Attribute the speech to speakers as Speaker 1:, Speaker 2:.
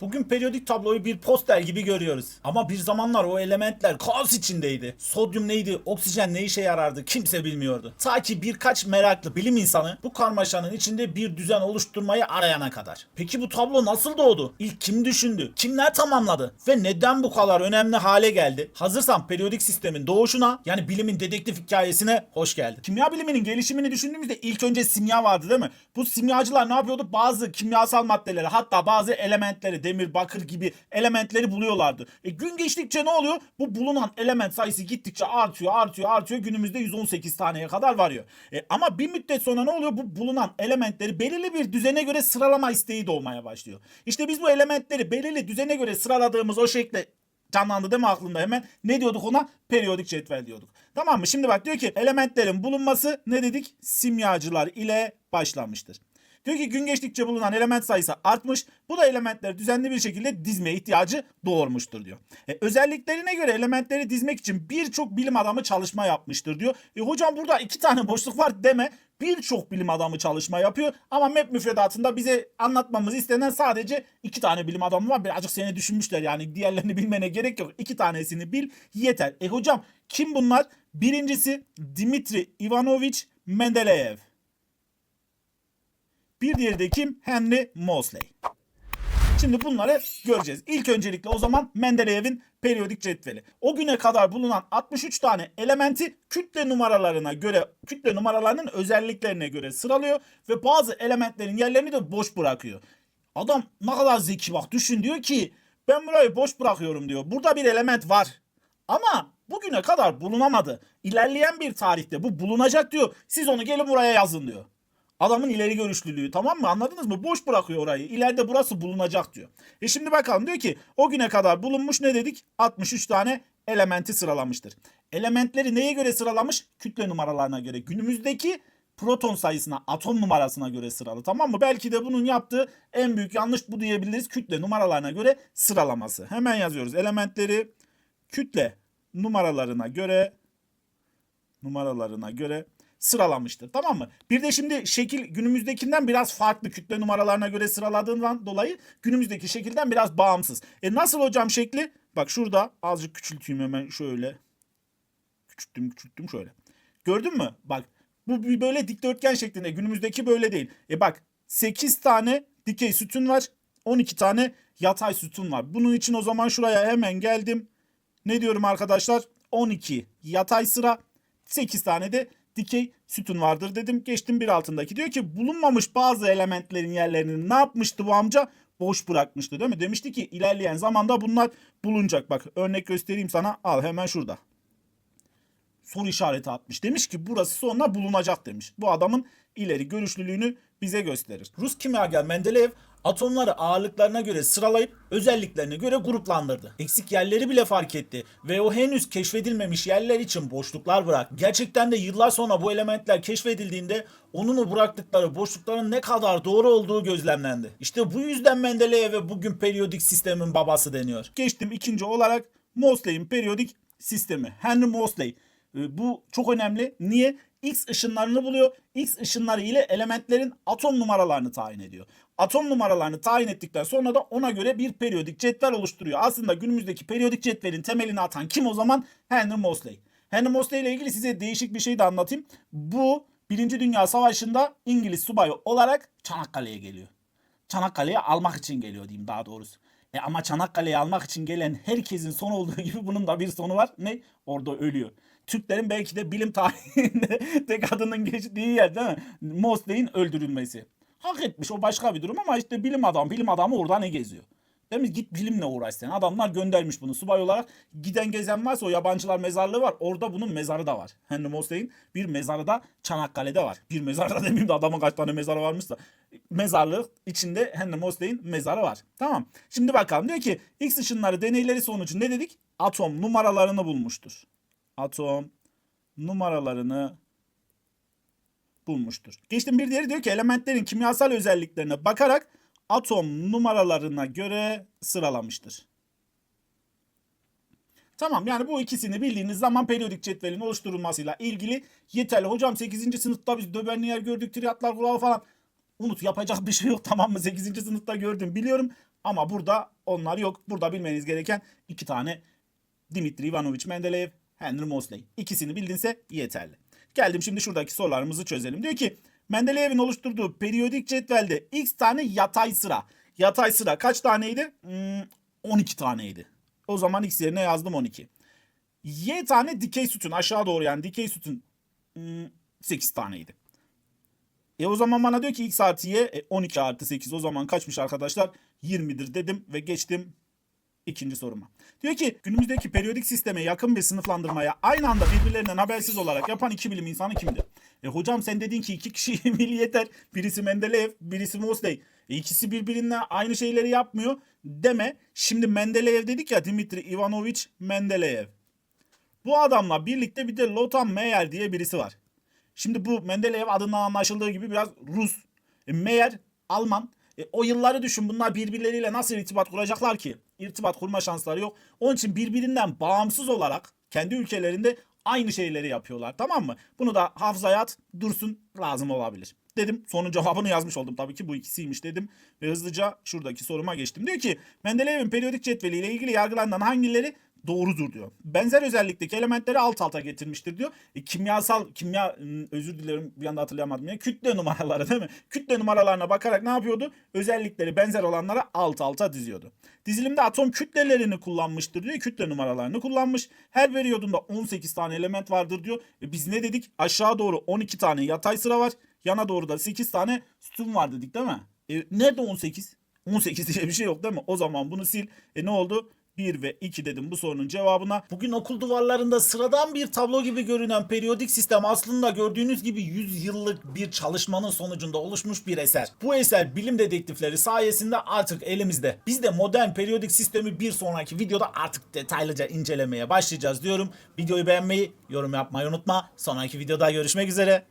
Speaker 1: Bugün periyodik tabloyu bir poster gibi görüyoruz. Ama bir zamanlar o elementler kaos içindeydi. Sodyum neydi, oksijen ne işe yarardı kimse bilmiyordu. Ta ki birkaç meraklı bilim insanı bu karmaşanın içinde bir düzen oluşturmayı arayana kadar. Peki bu tablo nasıl doğdu? İlk kim düşündü? Kimler tamamladı? Ve neden bu kadar önemli hale geldi? Hazırsan periyodik sistemin doğuşuna yani bilimin dedektif hikayesine hoş geldin. Kimya biliminin gelişimini düşündüğümüzde ilk önce simya vardı değil mi? Bu simyacılar ne yapıyordu? Bazı kimyasal maddeleri hatta bazı elementleri demir, bakır gibi elementleri buluyorlardı. E gün geçtikçe ne oluyor? Bu bulunan element sayısı gittikçe artıyor, artıyor, artıyor. Günümüzde 118 taneye kadar varıyor. E, ama bir müddet sonra ne oluyor? Bu bulunan elementleri belirli bir düzene göre sıralama isteği doğmaya başlıyor. İşte biz bu elementleri belirli düzene göre sıraladığımız o şekle canlandı değil mi aklında hemen? Ne diyorduk ona? Periyodik cetvel diyorduk. Tamam mı? Şimdi bak diyor ki elementlerin bulunması ne dedik? Simyacılar ile başlamıştır. Diyor ki gün geçtikçe bulunan element sayısı artmış. Bu da elementleri düzenli bir şekilde dizme ihtiyacı doğurmuştur diyor. E, özelliklerine göre elementleri dizmek için birçok bilim adamı çalışma yapmıştır diyor. E, hocam burada iki tane boşluk var deme. Birçok bilim adamı çalışma yapıyor ama MEP müfredatında bize anlatmamız istenen sadece iki tane bilim adamı var. Birazcık seni düşünmüşler yani diğerlerini bilmene gerek yok. İki tanesini bil yeter. E hocam kim bunlar? Birincisi Dimitri Ivanovich Mendeleev. Bir diğeri de kim? Henry Moseley. Şimdi bunları göreceğiz. İlk öncelikle o zaman Mendeleev'in periyodik cetveli. O güne kadar bulunan 63 tane elementi kütle numaralarına göre, kütle numaralarının özelliklerine göre sıralıyor ve bazı elementlerin yerlerini de boş bırakıyor. Adam ne kadar zeki bak düşün diyor ki ben burayı boş bırakıyorum diyor. Burada bir element var. Ama bugüne kadar bulunamadı. İlerleyen bir tarihte bu bulunacak diyor. Siz onu gelin buraya yazın diyor. Adamın ileri görüşlülüğü tamam mı anladınız mı? Boş bırakıyor orayı. İleride burası bulunacak diyor. E şimdi bakalım diyor ki o güne kadar bulunmuş ne dedik? 63 tane elementi sıralamıştır. Elementleri neye göre sıralamış? Kütle numaralarına göre. Günümüzdeki proton sayısına, atom numarasına göre sıralı tamam mı? Belki de bunun yaptığı en büyük yanlış bu diyebiliriz. Kütle numaralarına göre sıralaması. Hemen yazıyoruz. Elementleri kütle numaralarına göre numaralarına göre sıralamıştır. Tamam mı? Bir de şimdi şekil günümüzdekinden biraz farklı. Kütle numaralarına göre sıraladığından dolayı günümüzdeki şekilden biraz bağımsız. E nasıl hocam şekli? Bak şurada azıcık küçülteyim hemen şöyle. Küçülttüm küçülttüm şöyle. Gördün mü? Bak bu bir böyle dikdörtgen şeklinde. Günümüzdeki böyle değil. E bak 8 tane dikey sütun var. 12 tane yatay sütun var. Bunun için o zaman şuraya hemen geldim. Ne diyorum arkadaşlar? 12 yatay sıra 8 tane de dikey sütun vardır dedim. Geçtim bir altındaki. Diyor ki bulunmamış bazı elementlerin yerlerini ne yapmıştı bu amca? Boş bırakmıştı değil mi? Demişti ki ilerleyen zamanda bunlar bulunacak. Bak örnek göstereyim sana. Al hemen şurada. Soru işareti atmış. Demiş ki burası sonra bulunacak demiş. Bu adamın ileri görüşlülüğünü bize gösterir. Rus kimyager Mendeleev atomları ağırlıklarına göre sıralayıp özelliklerine göre gruplandırdı. Eksik yerleri bile fark etti ve o henüz keşfedilmemiş yerler için boşluklar bırak. Gerçekten de yıllar sonra bu elementler keşfedildiğinde onun o bıraktıkları boşlukların ne kadar doğru olduğu gözlemlendi. İşte bu yüzden Mendeleev'e bugün periyodik sistemin babası deniyor. Geçtim ikinci olarak Moseley'in periyodik sistemi. Henry Moseley. Ee, Bu çok önemli. Niye? X ışınlarını buluyor. X ışınları ile elementlerin atom numaralarını tayin ediyor. Atom numaralarını tayin ettikten sonra da ona göre bir periyodik cetvel oluşturuyor. Aslında günümüzdeki periyodik cetvelin temelini atan kim o zaman? Henry Moseley. Henry Moseley ile ilgili size değişik bir şey de anlatayım. Bu Birinci Dünya Savaşı'nda İngiliz subayı olarak Çanakkale'ye geliyor. Çanakkale'ye almak için geliyor diyeyim daha doğrusu. E ama Çanakkale'yi almak için gelen herkesin sonu olduğu gibi bunun da bir sonu var. Ne? Orada ölüyor. Türklerin belki de bilim tarihinde tek adının geçtiği yer değil mi? Mosley'in öldürülmesi. Hak etmiş o başka bir durum ama işte bilim adamı, bilim adamı orada ne geziyor? Değil mi? Git bilimle uğraş sen. Adamlar göndermiş bunu. Subay olarak giden gezen varsa o yabancılar mezarlığı var. Orada bunun mezarı da var. Henry Mosley'in bir mezarı da Çanakkale'de var. Bir mezarı da demeyeyim de adamın kaç tane mezarı varmış da. Mezarlık içinde Henry Mosley'in mezarı var. Tamam. Şimdi bakalım. Diyor ki X ışınları deneyleri sonucu ne dedik? Atom numaralarını bulmuştur. Atom numaralarını bulmuştur. Geçtim bir diğeri diyor ki elementlerin kimyasal özelliklerine bakarak atom numaralarına göre sıralamıştır. Tamam yani bu ikisini bildiğiniz zaman periyodik cetvelin oluşturulmasıyla ilgili yeterli. Hocam 8. sınıfta biz döbenli yer gördük, triyatlar kuralı falan. Unut yapacak bir şey yok tamam mı? 8. sınıfta gördüm biliyorum. Ama burada onlar yok. Burada bilmeniz gereken iki tane Dimitri Ivanovic Mendeleev, Henry Mosley. İkisini bildinse yeterli. Geldim şimdi şuradaki sorularımızı çözelim. Diyor ki Mendeleev'in oluşturduğu periyodik cetvelde x tane yatay sıra. Yatay sıra kaç taneydi? Hmm, 12 taneydi. O zaman x yerine yazdım 12. Y tane dikey sütun aşağı doğru yani dikey sütun hmm, 8 taneydi. E o zaman bana diyor ki x artı y e, 12 artı 8 o zaman kaçmış arkadaşlar? 20'dir dedim ve geçtim ikinci soruma. Diyor ki günümüzdeki periyodik sisteme yakın bir sınıflandırmaya aynı anda birbirlerinden habersiz olarak yapan iki bilim insanı kimdir? E hocam sen dedin ki iki kişi bil yeter. Birisi Mendeleev, birisi Mosley. E ikisi birbirinden aynı şeyleri yapmıyor deme. Şimdi Mendeleev dedik ya Dimitri Ivanovic Mendeleev. Bu adamla birlikte bir de Lothar Meyer diye birisi var. Şimdi bu Mendeleev adından anlaşıldığı gibi biraz Rus. E, Meyer Alman. E, o yılları düşün bunlar birbirleriyle nasıl irtibat kuracaklar ki? İrtibat kurma şansları yok. Onun için birbirinden bağımsız olarak kendi ülkelerinde aynı şeyleri yapıyorlar tamam mı? Bunu da hafızaya at dursun lazım olabilir. Dedim sonun cevabını yazmış oldum tabii ki bu ikisiymiş dedim ve hızlıca şuradaki soruma geçtim. Diyor ki Mendeleev'in periyodik cetveli ile ilgili yargılanan hangileri doğrudur diyor. Benzer özellikteki elementleri alt alta getirmiştir diyor. E, kimyasal kimya ım, özür dilerim bir anda hatırlayamadım ya. Kütle numaraları değil mi? Kütle numaralarına bakarak ne yapıyordu? Özellikleri benzer olanlara alt alta diziyordu. Dizilimde atom kütlelerini kullanmıştır diyor. Kütle numaralarını kullanmış. Her periyodunda 18 tane element vardır diyor. E, biz ne dedik? Aşağı doğru 12 tane yatay sıra var. Yana doğru da 8 tane sütun var dedik değil mi? E, nerede 18? 18 diye bir şey yok değil mi? O zaman bunu sil. E ne oldu? 1 ve 2 dedim bu sorunun cevabına. Bugün okul duvarlarında sıradan bir tablo gibi görünen periyodik sistem aslında gördüğünüz gibi 100 yıllık bir çalışmanın sonucunda oluşmuş bir eser. Bu eser bilim dedektifleri sayesinde artık elimizde. Biz de modern periyodik sistemi bir sonraki videoda artık detaylıca incelemeye başlayacağız diyorum. Videoyu beğenmeyi, yorum yapmayı unutma. Sonraki videoda görüşmek üzere.